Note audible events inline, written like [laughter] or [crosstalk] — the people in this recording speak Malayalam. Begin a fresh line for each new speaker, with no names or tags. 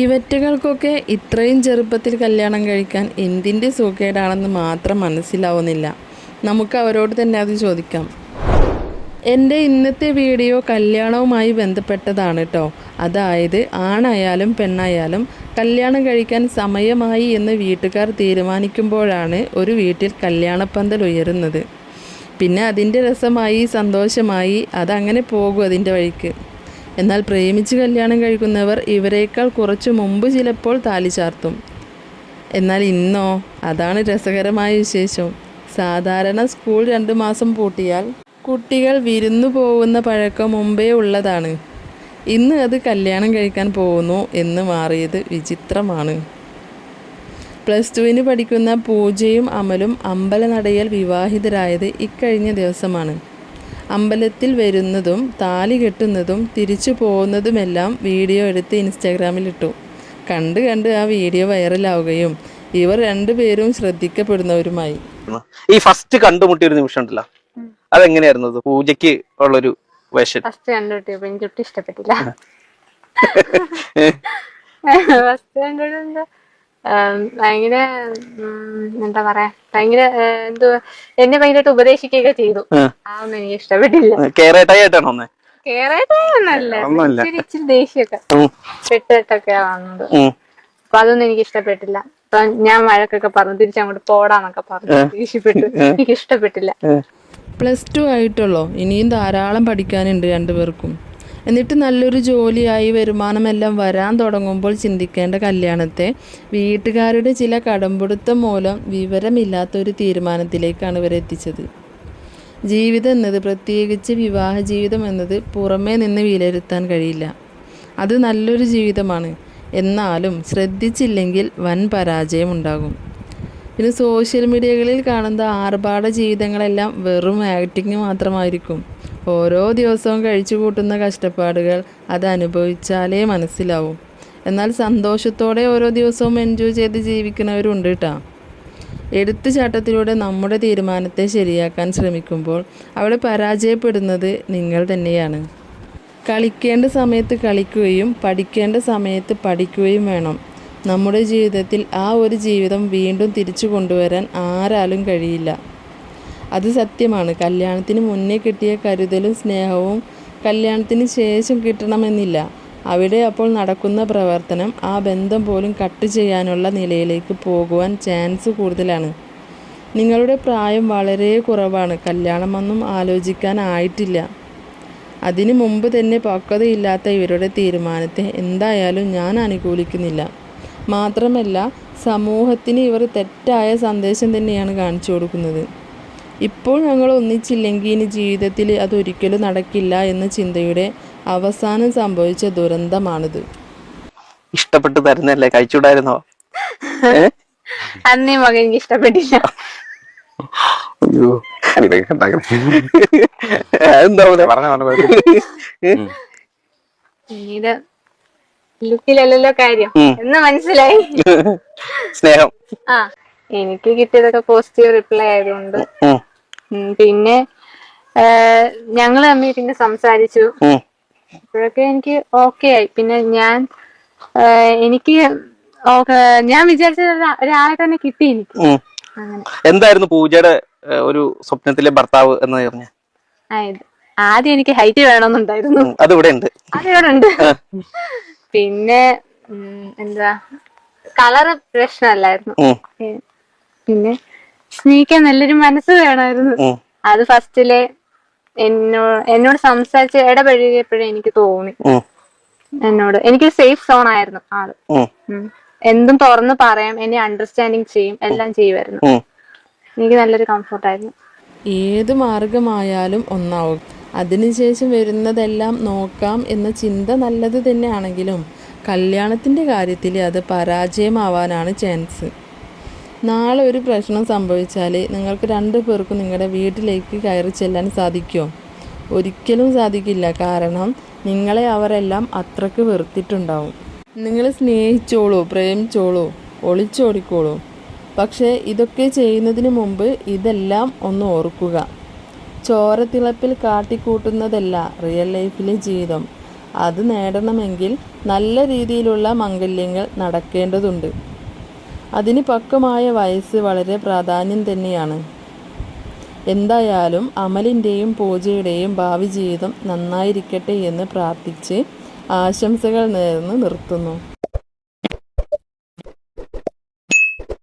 ഇവറ്റകൾക്കൊക്കെ ഇത്രയും ചെറുപ്പത്തിൽ കല്യാണം കഴിക്കാൻ എന്തിന്റെ സുഖേടാണെന്ന് മാത്രം മനസ്സിലാവുന്നില്ല. നമുക്ക് അവരോട് തന്നെ അത് ചോദിക്കാം. എന്റെ ഇന്നത്തെ വീഡിയോ കല്യാണവുമായി ബന്ധപ്പെട്ടതാണ് കേട്ടോ അതായത് ആണായാലും പെണ്ണായാലും കല്യാണം കഴിക്കാൻ സമയമായി എന്ന് വീട്ടുകാർ തീരുമാനിക്കുമ്പോഴാണ് ഒരു വീട്ടിൽ കല്യാണപ്പന്തൽ ഉയരുന്നത്. പിന്നെ അതിന്റെ രസമായി സന്തോഷമായി അതങ്ങനെ പോകും അതിന്റെ വഴിക്ക്. എന്നാൽ പ്രേമിച്ച് കല്യാണം കഴിക്കുന്നവർ ഇവരേക്കാൾ കുറച്ച് മുമ്പ് ചിലപ്പോൾ താലി ചാർത്തും. എന്നാൽ ഇന്നോ അതാണ് രസകരമായ വിശേഷം. സാധാരണ സ്കൂൾ രണ്ട് മാസം പൂട്ടിയാൽ കുട്ടികൾ വിരുന്നു പോകുന്ന പഴക്കം മുമ്പേ ഉള്ളതാണ്. ഇന്ന് അത് കല്യാണം കഴിക്കാൻ പോകുന്നു എന്ന് മാറിയത് വിചിത്രമാണ്. പ്ലസ് ടുവിന് പഠിക്കുന്ന പൂജയും അമലും അമ്പലനടയിൽ വിവാഹിതരായത് ഇക്കഴിഞ്ഞ ദിവസമാണ്. അമ്പലത്തിൽ വരുന്നതും താലി കെട്ടുന്നതും തിരിച്ചു പോകുന്നതുമെല്ലാം വീഡിയോ എടുത്ത് ഇൻസ്റ്റാഗ്രാമിലിട്ടു. കണ്ട് കണ്ട് ആ വീഡിയോ വൈറലാവുകയും ഇവർ രണ്ടുപേരും ശ്രദ്ധിക്കപ്പെടുന്നവരുമായി.
ഈ ഫസ്റ്റ് കണ്ടുമുട്ടിയ ഒരു നിമിഷം ഉണ്ടല്ലോ. അതെങ്ങനെയായിരുന്നു? അത് പൂജയ്ക്ക് ഉള്ളൊരു വേഷം.
ഫസ്റ്റ് കണ്ടുമുട്ടിയപ്പോ എനിക്ക് ഇഷ്ടപ്പെട്ടില്ല. [laughs] [laughs] ഫസ്റ്റ് കണ്ടുപിടുമ്പോ ഭയങ്കര എന്താ പറയാ ഭയങ്കര എന്തോ എന്നെ ഭയങ്കരമായിട്ട് ഉപദേശിക്കുകയൊക്കെ ചെയ്തു. ആ. ഒന്നും എനിക്ക് ഇഷ്ടപ്പെട്ടില്ല. കേറായിട്ടൊന്നല്ല
ഒന്നുമല്ല.
ഇച്ചിരി ദേഷ്യമൊക്കെ
ഉം.
പെട്ടിട്ടൊക്കെയാ വന്നത്. അപ്പൊ അതൊന്നും എനിക്ക് ഇഷ്ടപ്പെട്ടില്ല. അപ്പൊ ഞാൻ വഴക്കൊക്കെ പറഞ്ഞു തിരിച്ചങ്ങോട്ട് പോടാന്നൊക്കെ പറഞ്ഞു ദേഷ്യപ്പെട്ടു. എനിക്ക് ഇഷ്ടപ്പെട്ടില്ല.
പ്ലസ് ടു ആയിട്ടുള്ളോ? ഇനിയും ധാരാളം പഠിക്കാനുണ്ട് രണ്ടുപേർക്കും. എന്നിട്ട് നല്ലൊരു ജോലിയായി വരുമാനമെല്ലാം വരാൻ തുടങ്ങുമ്പോൾ ചിന്തിക്കേണ്ട കല്യാണത്തെ വീട്ടുകാരുടെ ചില കടമ്പിടുത്തം മൂലം വിവരമില്ലാത്ത ഒരു തീരുമാനത്തിലേക്കാണ് ഇവരെത്തിച്ചത് ജീവിതം എന്നത് പ്രത്യേകിച്ച് വിവാഹ ജീവിതം എന്നത് പുറമേ നിന്ന് വിലയിരുത്താൻ കഴിയില്ല. അത് നല്ലൊരു ജീവിതമാണ്. എന്നാലും ശ്രദ്ധിച്ചില്ലെങ്കിൽ വൻ പരാജയം ഉണ്ടാകും പിന്നെ സോഷ്യൽ മീഡിയകളിൽ കാണുന്ന ആർഭാട ജീവിതങ്ങളെല്ലാം വെറും ആക്ടിങ് മാത്രമായിരിക്കും. ഓരോ ദിവസവും കഴിച്ചു കൂട്ടുന്ന കഷ്ടപ്പാടുകൾ അത് അനുഭവിച്ചാലേ മനസ്സിലാവും. എന്നാൽ സന്തോഷത്തോടെ ഓരോ ദിവസവും എൻജോയ് ചെയ്ത് ജീവിക്കുന്നവരുണ്ട് കേട്ടോ എടുത്തുചാട്ടത്തിലൂടെ നമ്മുടെ തീരുമാനത്തെ ശരിയാക്കാൻ ശ്രമിക്കുമ്പോൾ അവിടെ പരാജയപ്പെടുന്നത് നിങ്ങൾ തന്നെയാണ്. കളിക്കേണ്ട സമയത്ത് കളിക്കുകയും പഠിക്കേണ്ട സമയത്ത് പഠിക്കുകയും വേണം. നമ്മുടെ ജീവിതത്തിൽ ആ ഒരു ജീവിതം വീണ്ടും തിരിച്ചു കൊണ്ടുവരാൻ ആരാലും കഴിയില്ല. അത് സത്യമാണ്. കല്യാണത്തിന് മുന്നേ കിട്ടിയ കരുതലും സ്നേഹവും കല്യാണത്തിന് ശേഷം കിട്ടണമെന്നില്ല. അവിടെ അപ്പോൾ നടക്കുന്ന പ്രവർത്തനം ആ ബന്ധം പോലും കട്ട് ചെയ്യാനുള്ള നിലയിലേക്ക് പോകുവാൻ ചാൻസ് കൂടുതലാണ്. നിങ്ങളുടെ പ്രായം വളരെ കുറവാണ്. കല്യാണമൊന്നും ആലോചിക്കാനായിട്ടില്ല അതിനു മുമ്പ് തന്നെ പക്വതയില്ലാത്ത ഇവരുടെ തീരുമാനത്തെ എന്തായാലും ഞാൻ അനുകൂലിക്കുന്നില്ല. മാത്രമല്ല സമൂഹത്തിന് ഇവർ തെറ്റായ സന്ദേശം തന്നെയാണ് കാണിച്ചു കൊടുക്കുന്നത്. ഇപ്പോൾ ഞങ്ങൾ ഒന്നിച്ചില്ലെങ്കിൽ ഇനി ജീവിതത്തിൽ അതൊരിക്കലും നടക്കില്ല എന്ന ചിന്തയുടെ അവസാനം സംഭവിച്ച ദുരന്തമാണിത്.
ഇഷ്ടപ്പെട്ട് തരുന്നല്ലേ കഴിച്ചുകൂടായിരുന്നോ? [laughs]
അന്നേ മകൻ എനിക്ക് ഇഷ്ടപ്പെട്ടില്ല.
അയ്യോ.
എന്താ
പറഞ്ഞ
ലുക്കിലല്ലല്ലോ കാര്യം. എന്ന് മനസ്സിലായി. [laughs]
സ്നേഹം.
ആ എനിക്ക് കിട്ടിയതൊക്കെ പോസിറ്റീവ് റിപ്ലൈ ആയതുകൊണ്ട്. പിന്നെ ഞങ്ങൾ തമ്മിൽ പിന്നെ സംസാരിച്ചു. അപ്പോഴൊക്കെ എനിക്ക് ഓക്കെ ആയി. പിന്നെ ഞാൻ എനിക്ക് ഞാൻ വിചാരിച്ച ഒരാ- ഒരാളെ തന്നെ കിട്ടി എനിക്ക്.
എന്തായിരുന്നു പൂജയുടെ ഒരു സ്വപ്നത്തിലെ ഭർത്താവ് എന്ന് പറഞ്ഞ?
ആദ്യം എനിക്ക് ഹൈറ്റ് വേണമെന്നുണ്ടായിരുന്നു.
അത് ഇവിടെ ഉണ്ട്.
അതിവിടെ ഉണ്ട്. പിന്നെ ഉം, എന്താ കളറ് പ്രശ്നമല്ലായിരുന്നു
ഉം.
ഏ, പിന്നെ സ്നേഹിക്കാൻ നല്ലൊരു മനസ്സ് വേണമായിരുന്നു
ഉം.
അത് ഫസ്റ്റിലെ എന്നോ എന്നോട് സംസാരിച്ച് ഇടപഴകിയപ്പോഴേ എനിക്ക് തോന്നി
ഉം.
എന്നോട് എനിക്ക് സേഫ് സോൺ ആയിരുന്നു ആൾ
ഉം.
ഉം. എന്തും തുറന്ന് പറയാം എന്നെ അണ്ടർസ്റ്റാൻഡിങ് ചെയ്യും എല്ലാം ചെയ്യുമായിരുന്നു
ഉം.
എനിക്ക് നല്ലൊരു കംഫർട്ടായിരുന്നു
ഏത് മാർഗമായാലും ഒന്നാവും അതിനുശേഷം വരുന്നതെല്ലാം നോക്കാം എന്ന ചിന്ത നല്ലത് തന്നെയാണെങ്കിലും കല്യാണത്തിന്റെ കാര്യത്തിൽ അത് പരാജയമാവാനാണ് ചാൻസ്. നാളെ ഒരു പ്രശ്നം സംഭവിച്ചാൽ നിങ്ങൾക്ക് രണ്ടു പേർക്കും നിങ്ങളുടെ വീട്ടിലേക്ക് കയറി ചെല്ലാൻ സാധിക്കുമോ ഒരിക്കലും സാധിക്കില്ല. കാരണം നിങ്ങളെ അവരെല്ലാം അത്രയ്ക്ക് വെറുത്തിട്ടുണ്ടാവും. നിങ്ങൾ സ്നേഹിച്ചോളൂ പ്രേമിച്ചോളൂ ഒളിച്ചോടിക്കോളൂ. പക്ഷേ ഇതൊക്കെ ചെയ്യുന്നതിന് മുമ്പ് ഇതെല്ലാം ഒന്ന് ഓർക്കുക. ചോരത്തിളപ്പിൽ കാട്ടിക്കൂട്ടുന്നതല്ല റിയൽ ലൈഫിലെ ജീവിതം. അത് നേടണമെങ്കിൽ നല്ല രീതിയിലുള്ള മംഗല്യങ്ങൾ നടക്കേണ്ടതുണ്ട്. അതിന് പക്വമായ വയസ്സ് വളരെ പ്രാധാന്യം തന്നെയാണ്. എന്തായാലും അമലിന്റെയും പൂജയുടെയും ഭാവി ജീവിതം നന്നായിരിക്കട്ടെ എന്ന് പ്രാർത്ഥിച്ച് ആശംസകൾ നേർന്ന് നിർത്തുന്നു.